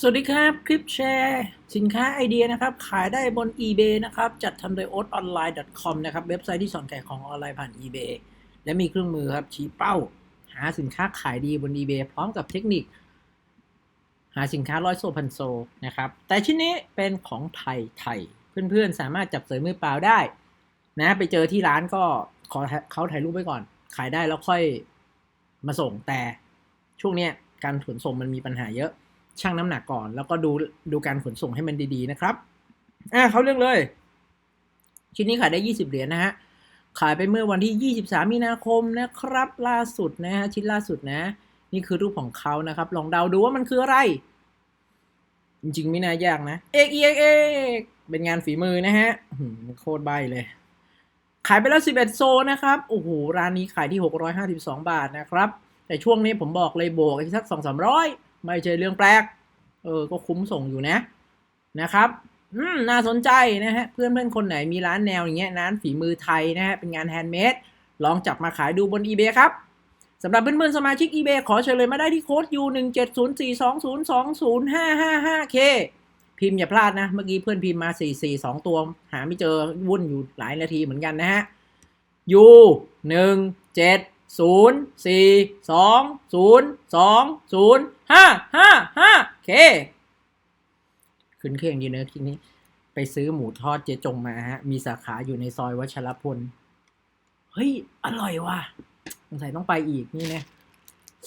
สวัสดีครับ คลิปแชร์ สินค้าไอเดียนะครับ ขายได้บน eBay นะครับ จัดทำโดย o t o n l i n e c o m นะครับ เว็บไซต์ที่สอนขายของออนไลน์ผ่าน eBay และมีเครื่องมือครับ ชี้เป้า หาสินค้าขายดีบน eBay พร้อมกับเทคนิค หาสินค้าร้อยโซพันโซนะครับ แต่ชิ้นนี้เป็นของไทยไทย เพื่อนๆ สามารถจับเสยมือเปล่าได้นะไปเจอที่ร้านก็ขอเขาถ่ายรูปไว้ก่อน ขายได้แล้วค่อยมาส่งแต่ช่วงนี้การขนส่งมันมีปัญหาเยอะ ชั่งน้ำหนักก่อน แล้วก็ดูดูการขนส่งให้มันดีๆนะครับ อ่าเขาเรื่องเลย ชิ้นนี้ขายได้ 20 เหรียญนะฮะ ขายไปเมื่อวันที่ 23 มีนาคมนะครับ ล่าสุดนะฮะชิ้นล่าสุดนะ นี่คือรูปของเขานะครับ ลองเดาดูว่ามันคืออะไร จริงๆไม่น่ายากนะเอกเอกเอกเป็นงานฝีมือนะฮะโคตรใบเลยขายไปแล้ว 11 โซนะครับ โอ้โห ร้านนี้ขายที่ 652 บาทนะครับ แต่ช่วงนี้ผมบอกเลยโบกอีกสัก 2 3 0 0 ไม่ใช่เรื่องแปลก เออ ก็คุ้มส่งอยู่นะ นะครับ อืม น่าสนใจนะฮะ เพื่อนเพื่อนคนไหนมีร้านแนวอย่างเงี้ย ร้านฝีมือไทยนะฮะ เป็นงานแฮนด์เมด ลองจับมาขายดูบน eBay ครับสำหรับเพื่อนๆสมาชิก eBay ขอเชิญเลยมาได้ที่โค้ด U 1 7 0 4 2 0 2 0 5 5 5 K พิมพ์อย่าพลาดนะ เมื่อกี้เพื่อนพิมพ์มา 4 4 2 ตัว หาไม่เจอวุ่นอยู่หลายนาทีเหมือนกันนะฮะ U 1 7 0 4 2 0 2 0 5 5 5 K ขึ้นเครื่องดีเนอะทีนี้ ไปซื้อหมูทอดเจจงมาฮะ มีสาขาอยู่ในซอยวัชรพล เฮ้ย อร่อยว่ะสงสัยต้องไปอีกนี่นะ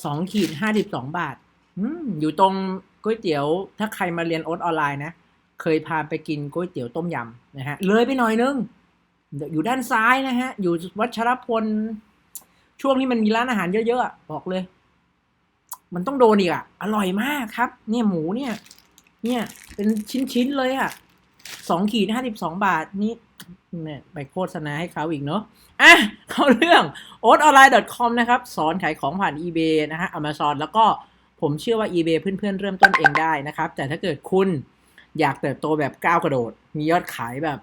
สองขีดห้าสิบสองบาทออยู่ตรงก๋วยเตี๋ยว ถ้าใครมาเรียนโอ๊ตออนไลน์นะ เคยพาไปกินก๋วยเตี๋ยวต้มยำนะฮะ เลยไปหน่อยนึง อยู่ด้านซ้ายนะฮะ อยู่วัชรพล ช่วงนี้มันมีร้านอาหารเยอะๆบอกเลย มันต้องโดนอีกอะ อร่อยมากครับ เนี่ยหมูเนี่ย เนี่ย เป็นชิ้นๆเลยอะสองขีดห้าสิบสองบาทนี่เนี่ยไปโฆษณาให้เขาอีกเนาะอะเข้าเรื่อง o t o n l i n e c o m นะครับ สอนขายของผ่าน eBay นะฮะ Amazon แล้วก็ผมเชื่อว่า eBay เพื่อนๆ เริ่มต้นเองได้นะครับ แต่ถ้าเกิดคุณอยากเติบโตแบบก้าวกระโดด มียอดขายแบบ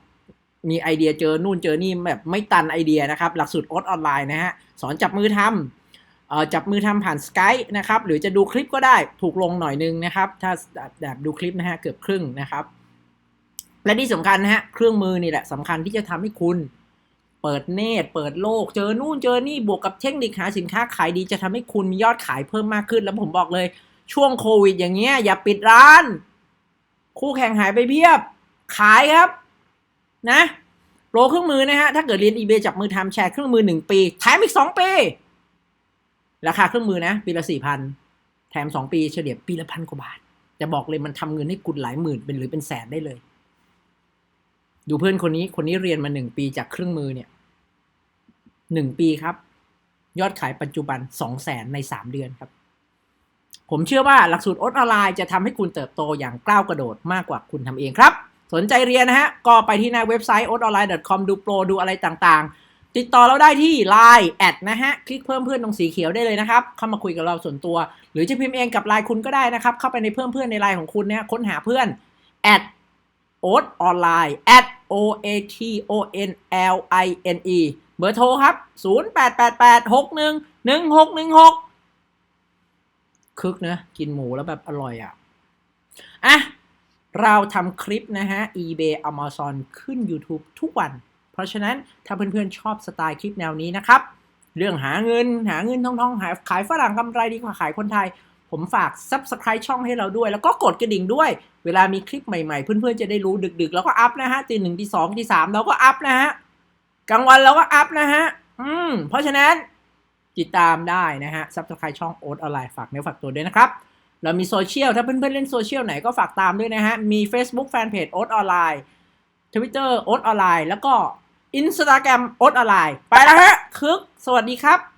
มีไอเดียเจอนู่นเจอนี่แบบไม่ตันไอเดียนะครับ หลักสูตร o t ออนไลน์นะฮะสอนจับมือทำออจับมือทำผ่าน Skype นะครับ หรือจะดูคลิปก็ได้ถูกลงหน่อยนึงนะครับ ถ้าแบบดูคลิปนะฮะเกือบครึ่งนะครับ และที่สำคัญนะฮะเครื่องมือนี่แหละสำคัญที่จะทำให้คุณเปิดเนตรเปิดโลก เจอนู่นเจอนี่บวกกับเทคนิคหาสินค้าขายดีจะทำให้คุณมียอดขายเพิ่มมากขึ้น แล้วผมบอกเลยช่วงโควิดอย่างเงี้ยอย่าปิดร้าน คู่แข่งหายไปเพียบ ขายครับ นะโปรเครื่องมือนะฮะถ้าเกิดเรียน eBay จับมือทำแชร์เครื่องมือ 1 ปีแถมอีก 2 ปี ราคาเครื่องมือนะ ปีละ4,000แถม 2 ปีเฉลี่ยปีละพันกว่าบาทจะบอกเลยมันทำเงินให้คุณหลายหมื่นเป็นหรือเป็นแสนได้เลย ดูเพื่อนคนนี้คนนี้เรียนมา 1 ปีจากเครื่องมือเนี่ย1ปีครับ ยอดขายปัจจุบัน2 0 0แสนใน3เดือนครับ ผมเชื่อว่าหลักสูตรออนไลน์จะทำให้คุณเติบโตอย่างก้าวกระโดดมากกว่าคุณทำเองครับ สนใจเรียนนะฮะ ก็ไปที่หน้าเว็บไซต์ o t o n l i n e c o m ดูโปรดูอะไรต่างๆ ติดต่อเราได้ที่ Line แอดนะฮะ คลิกเพิ่มเพื่อนตรงสีเขียวได้เลยนะครับ เข้ามาคุยกับเราส่วนตัว หรือจะพิมพ์เองกับ Line คุณก็ได้นะครับ เข้าไปในเพิ่มเพื่อนใน Line ของคุณเนะค้นหาเพื่อนแอด o t o n l i n e at o a t o n l i n e เบอร์โทรครับ 0888611616 คึกนะ กินหมูแล้วแบบอร่อยอะ อะ เราทำคลิปนะฮะ eBay Amazon ขึ้น YouTube ทุกวัน เพราะฉะนั้นถ้าเพื่อนๆชอบสไตล์คลิปแนวนี้นะครับ เรื่องหาเงินหาเงินทองทองหาขายฝรั่งกำไรดีกว่าขายคนไทย ผมฝาก Subscribe ช่องให้เราด้วย แล้วก็กดกระดิ่งด้วย เวลามีคลิปใหม่ๆ เพื่อนๆจะได้รู้ดึกๆ แล้วก็อัพนะฮะตีหนึ่งตีสองตีสามเราก็อัพนะฮะกลางวันเราก็อัพนะฮะอืมเพราะฉะนั้นติดตามได้นะฮะ Subscribe ช่องโอ๊ตออนไลน์ฝากเนื้อฝากตัวด้วยนะครับ เรามีโซเชียล ถ้าเพื่อนๆเล่นโซเชียลไหนก็ฝากตามด้วยนะฮะ มี Facebook Fanpage โอ๊ตออนไลน์ Twitter โอ๊ตออนไลน์ แล้วก็ Instagram โอ๊ตออนไลน์ ไปแล้วฮะคึก สวัสดีครับ